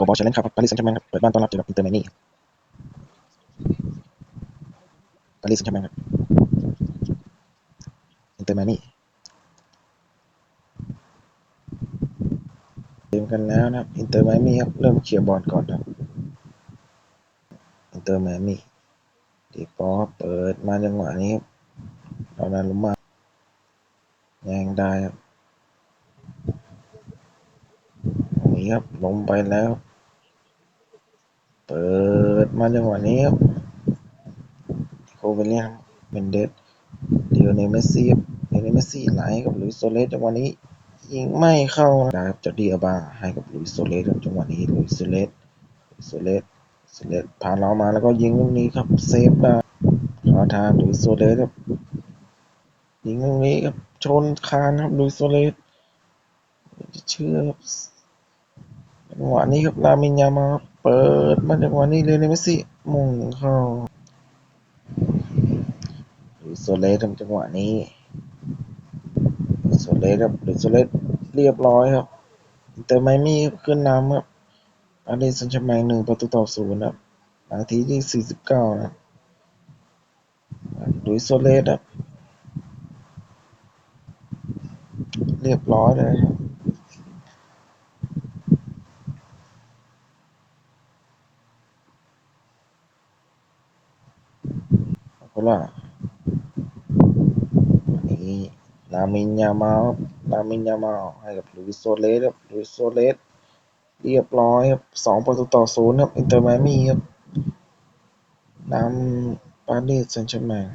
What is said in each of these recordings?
กบอลเชลเลนครับปารีสแซงต์แชร์แมงครับ เปิดบ้านต้อนรับเจอกับอินเตอร์ไมมี่ปารีสแซงต์แชร์แมงครับ อินเตอร์ไมมี่เกมกันแล้วนะครับ อินเตอร์ไมมี่ครับ เริ่มเคลียร์บอลก่อนครับ อินเตอร์ไมมี่ดีปอเปิดมาจังหวะนี้ครับเรานาลุมมาแยงได้ครับนี้ครับลงไปแล้ว เปิดมาจังหวะนี้ครับโคเวเลียนเมนเดสเดียวในเมสซี่ครับเดียวในเมสซี่ไหลกับลุยโซเลสจังหวะนี้ยิงไม่เข้านะครับจอร์ดีอาบาให้กับลุยโซเลสครับจังหวะนี้ลุยโซเลสโซเลสโซเลสผ่านเรามาแล้วก็ยิงลูกนี้ครับเซฟได้ขอทางลุยโซเลสครับยิงลูกนี้ครับชนคานครับลุยโซเลสจะเชื่อจังหวะนี้ครับลามินยามาครับ เปิดมาจังหวะนี้เลยในเมสซี่มุ่งเข้าลุยโซเลสครับจังหวะนี้โซเลสครับหรือโซเลสเรียบร้อยครับอินเตอร์ไมมี่ขึ้นนำครับปารีสแซงต์แชร์แมงหนึ่งประตูต่อศูนย์ครับนาทีที่สี่สิบเก้านะครับหลุยโซเลสครับ เรียบร้อยเลยครับ เพราะว่าอันนี้ลามินยามาลลามินยามาให้กับหลุยโซเลสครับหลุยโซเลสเรียบร้อยครับสองประตูต่อศูนย์ครับอินเตอร์ไมมี่ครับนำปารีสแซงต์แชร์แมง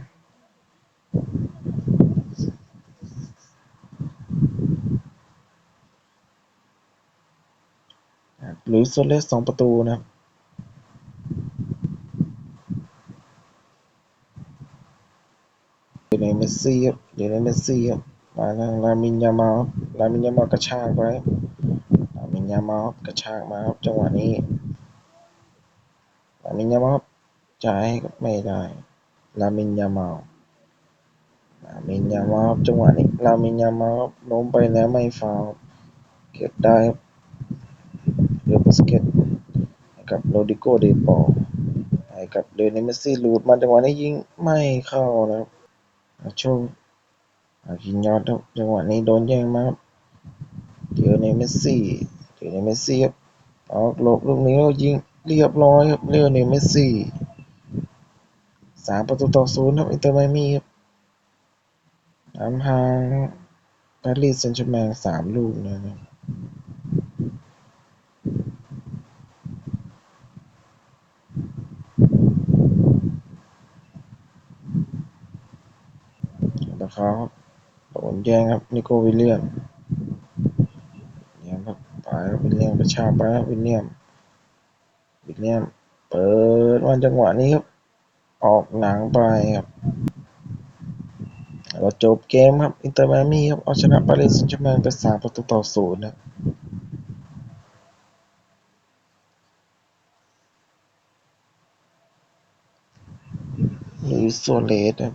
หรือโซเลสสองประตูนะครับ อยู่ในเมสซี่ครับอยู่ในเมสซี่ครับมาทางลามินยามาลครับลามินยามากระชากไปครับลามินยามาครับกระชากมาครับจังหวะนี้ลามินยามาครับจ่ายก็ไม่ได้ลามินยามาลลามินยามาครับจังหวะนี้ลามินยามาลครับล้มไปแล้วไม่ฟาวเก็บได้ครับเรือบสเกตกับโรดิโกเดปอลให้กับเดนิเมสซี่ลูดมาจังหวะนี้ยิงไม่เข้านะครับ ชอาคินยอดครับจังหวะนี้โดนแย่งมาเดี๋ยวในเมสซี่เดี๋ยวในเมสซี่ครับออกหลบลูกนี้แล้วยิงเรียบร้อยครับเรียวในเมสซี่สามประตูต่อศูนย์ครับอินเตอร์ไมมี่ครับนำทางปารีสแซงต์แชร์แมงสามลูกนะครับ ครับโดนแย่งครับนิโควิลเลียมเนี่ยครับไปครับวิลเลียมกระชากไปครับวิลเลียมวิลเลียมเปิดวันจังหวะนี้ครับ ออกหนังไปครับแล้วจบเกมครับอินเตอร์ไมมี่ครับเอาชนะปารีสแซงต์แชร์แมงไปสามประตูต่อศูนย์นะลุยส์โซเลสครับ